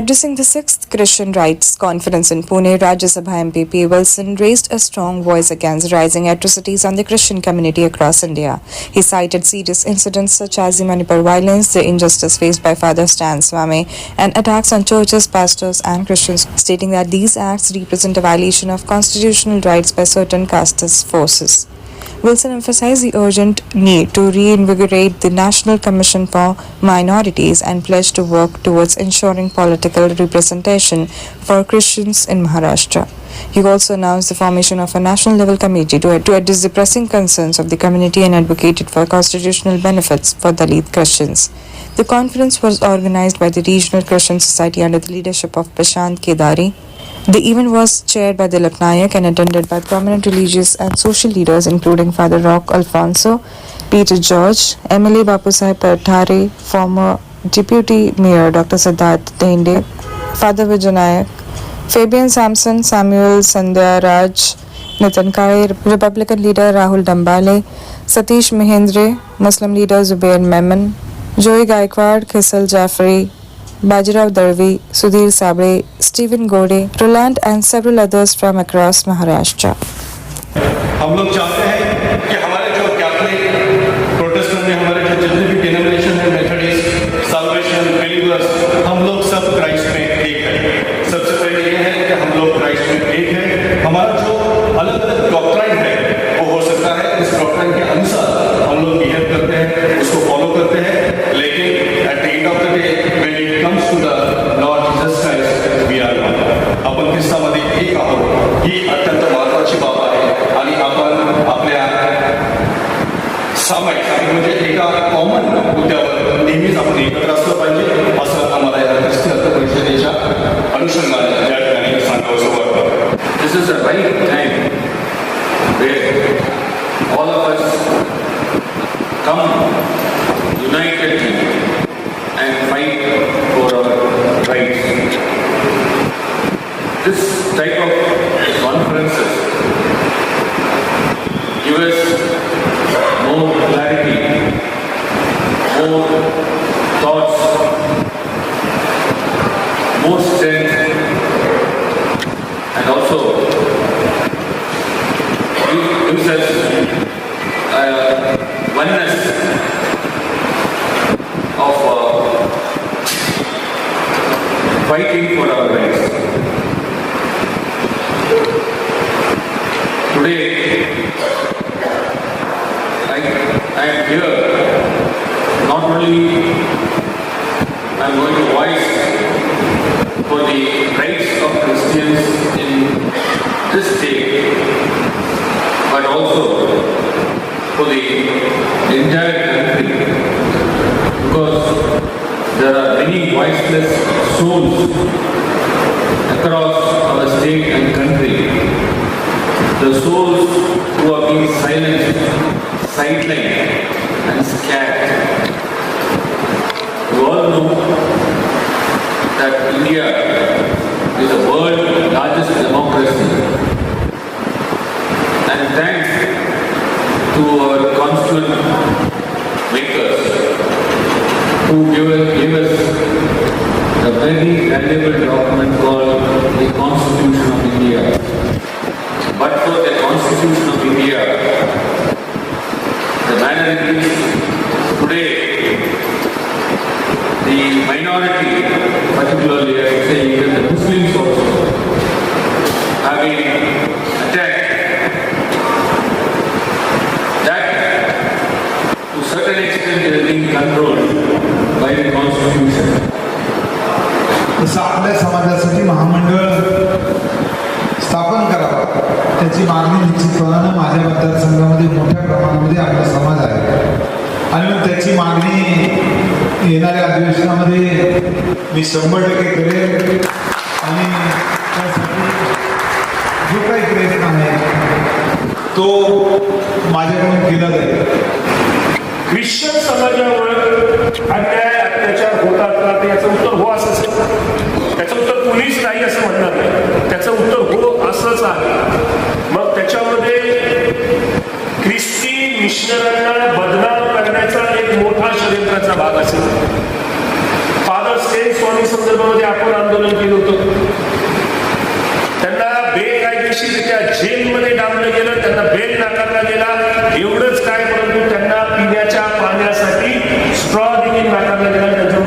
Addressing the 6th Christian Rights Conference in Pune, Rajya Sabha MP P. Wilson raised a strong voice against rising atrocities on the Christian community across India. He cited serious incidents such as the Manipur violence, the injustice faced by Father Stan Swami, and attacks on churches, pastors, and Christians, stating that these acts represent a violation of constitutional rights by certain casteist forces. Wilson emphasized the urgent need to reinvigorate the National Commission for Minorities and pledged to work towards ensuring political representation for Christians in Maharashtra. He also announced the formation of a national level committee to, to address the pressing concerns of the community and advocated for constitutional benefits for Dalit Christians. The conference was organized by the Regional Christian Society under the leadership of Prashant Kedari. The event was chaired by Dilip Nayak and attended by prominent religious and social leaders including Father Rock Alfonso, Peter George, MLA Bapusaheb Pathare, former Deputy Mayor Dr. Siddharth Dende, Father Vijanayak, Fabian Sampson, Samuel Sandhya Raj, Nitin Kale, Republican leader Rahul Dambale, Satish Mahindre, Muslim leader Zubair Memon, Joey Gaikwad, Khisal Jaffrey, Bajirao Darvi, Sudhir Sabre, Stephen Gode, Roland and several others from across Maharashtra. हम लोग चाहते हैं ख्रिस्तामध्ये एक आहोत ही अत्यंत महत्वाची बाब आहे आणि आपण आपल्या सामायिक म्हणजे एका कॉमन मुद्द्यावर नेहमीच आपण एकत्र असलं पाहिजे असं आम्हाला या ख्रिस्ती अर्थ परिषदेच्या अनुषंगाने या ठिकाणी सांगावं वाटतं this is a right time where all of us come unitedly and fight for our rights. This type of conferences give us more clarity, more thoughts, more strength and also give- gives us uh, oneness of uh, fighting for our. For the rights of Christians in this state, but also for the entire country, because there are many voiceless souls across our state and country. The souls who are being silenced, sidelined, and scared. You all know that India is the world's largest democracy. And thanks to our constituent makers who gave us, us a very valuable document called the Constitution of India. But for the Constitution of India, the manner it is today, the minority, particularly controlled by the constitution. तसं आपल्या समाजासाठी महामंडळ स्थापन करावं. त्याची मागणी निश्चितपणानं माझ्या मतदारसंघामध्ये मोठ्या प्रमाणामध्ये आपला समाज आहे. आणि मग त्याची मागणी येणाऱ्या अधिवेशनामध्ये मी शंभर टक्के करेन आणि त्यासाठी जो काही प्रयत्न आहे तो माझ्याकडून केला जाईल. ख्रिश्चन समाजावर अन्याय अत्याचार होतात का? याचं उत्तर हो असंच त्याचं उत्तर कुणीच नाही असं म्हणणार नाही. त्याचं उत्तर हो असंच आहे. मग त्याच्यामध्ये ख्रिस्ती मिशनरांना बदनाम करण्याचा एक मोठा षडयंत्राचा भाग असेल. फादर सेन स्वामी संदर्भामध्ये आपण आंदोलन केलं होतं. त्यांना बेकायदेशीरित्या जेलमध्ये डांबलं गेलं त्यांना बेल नाकारला गेला एवढंच काय परंतु त्यांना पिण्याच्या पाण्यासाठी स्ट्रॉ देखील नाकारले गेला त्यांच्या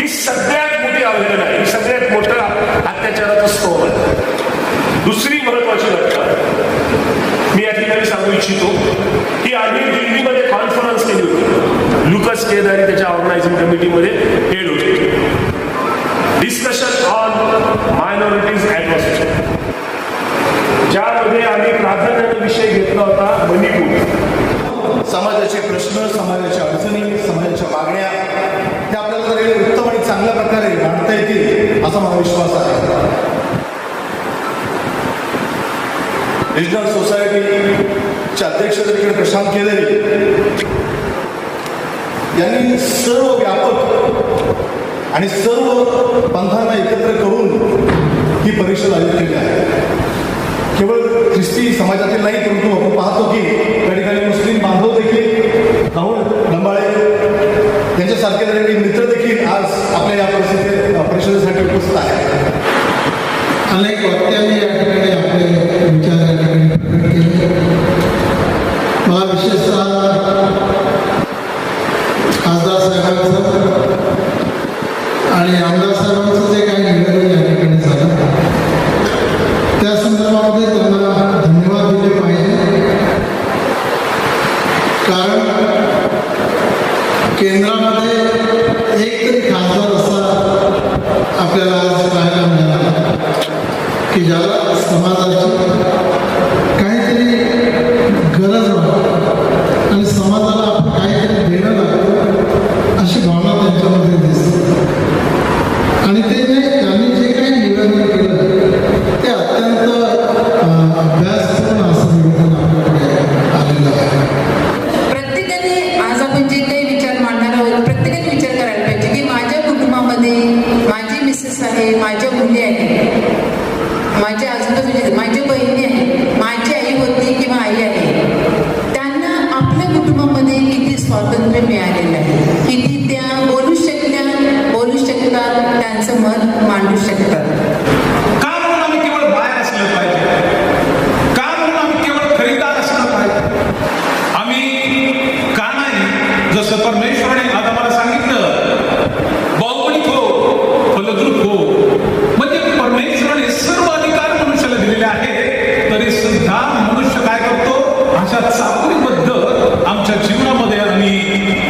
ही सगळ्यात मोठी आव्हान आहे. ही सगळ्यात मोठा अत्याचाराचा स्तोम आहे. दुसरी महत्वाची घटना. मी या ठिकाणी सांगू इच्छितो की आम्ही दिल्लीमध्ये कॉन्फरन्स केली होती. लुकस केदारी त्याच्या ऑर्गनायझिंग कमिटीमध्ये हेड होते. डिस्कशन ऑन मायनॉरिटीज विषय घेतला होता मणिपूर. समाजाचे प्रश्न समाजाच्या अडचणी समाजाच्या मागण्या त्या आपल्याला जर उत्तम आणि चांगल्या प्रकारे मांडता येतील असा मला विश्वास आहे. रिजनल सोसायटीच्या अध्यक्ष देखील प्रशांत केलेले यांनी सर्व व्यापक आणि सर्व पंथांना एकत्र करून ही परिषद आयोजित केली आहे. ख्रिस्ती समाजातील नाही परंतु आपण पाहतो की त्या ठिकाणी मुस्लिम बांधव देखील राहुल लंबाळे यांच्यासारखे झालेले मित्र देखील आज आपल्या या परिस्थितीत परिषदेसाठी उपस्थित आहेत. अनेक वक्त्यांनी या ठिकाणी आपले विचार या ठिकाणी प्रकट केले. मला विशेषतः खासदार साहेबांचं आणि आमदार realize स्वातंत्र्य मिळालेलं आहे. किती त्या बोलू शकल्या बोलू शकतात त्यांचं मत मांडू शकतात का म्हणून आम्ही केवळ बाहेर असलं पाहिजे का म्हणून आम्ही केवळ खरीदार असलं पाहिजे आम्ही का नाही जसं परमेश्वराने आता मला सांगितलं बहुगुणित हो फलद्रूप हो म्हणजे परमेश्वराने सर्व अधिकार मनुष्याला दिलेले आहेत तरी सुद्धा मनुष्य काय करतो अशा चाकोरीबद्ध आमच्या जीवनामध्ये आम्ही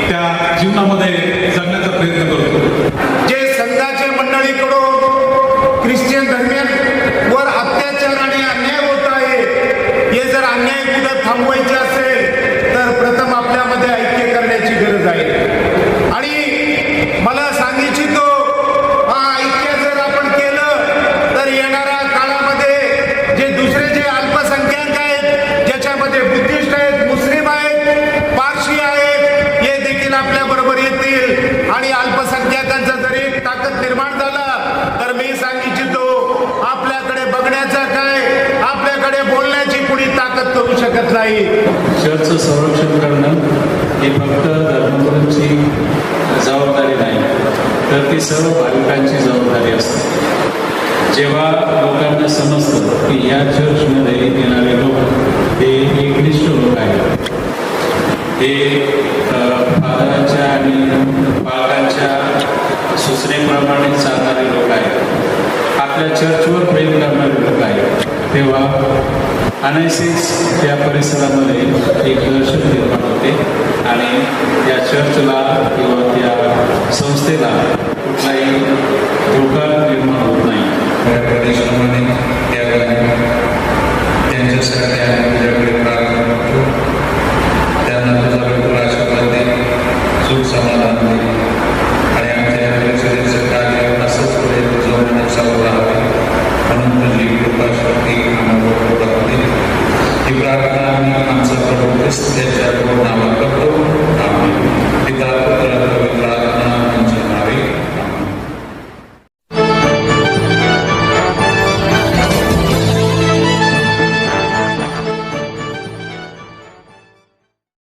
त्या जीवनामध्ये जगण्याचा प्रयत्न करतो जे संघाचे मंडळीकडून ख्रिश्चन धर्मियांवर अत्याचार आणि अन्याय होत आहे हे जर अन्याय कुठं थांबवायचे असेल तर प्रथम आपल्यामध्ये ऐक्य करण्याची गरज आहे आणि मला सांग इच्छितो हा ऐक्य जर आपण केलं तर येणाऱ्या काळामध्ये जे दुसरे जे अल्पसंख्याक आहेत ज्याच्यामध्ये बुद्धिस्ट आहेत मुस्लिम आहेत पारशी आहेत हे देखील आपल्या बरोबर येतील आणि अल्पसंख्याकांचा जर एक ताकद निर्माण झाला तर मी सांग इच्छितो आपल्याकडे बघण्याचा काय आपल्याकडे बोलण्याची कुणी ताकद करू शकत नाही चर्चचं संरक्षण करणं ही फक्त धर्मगुरूंची जबाबदारी नाही तर ती सर्व भाविकांची जबाबदारी असते. जेव्हा लोकांना समजतं की या चर्चमध्ये येणारे लोक हे एकनिष्ठ लोक आहेत हे फादरांच्या आणि पालकांच्या सूचनेप्रमाणे चालणारे लोक आहेत आपल्या चर्चवर प्रेम करणारे लोक आहेत तेव्हा अनायसिस त्या परिसरामध्ये एक दहशत निर्माण होते आणि त्या चर्चला किंवा त्या संस्थेला कुठलाही धोका निर्माण होत नाही. Pues, de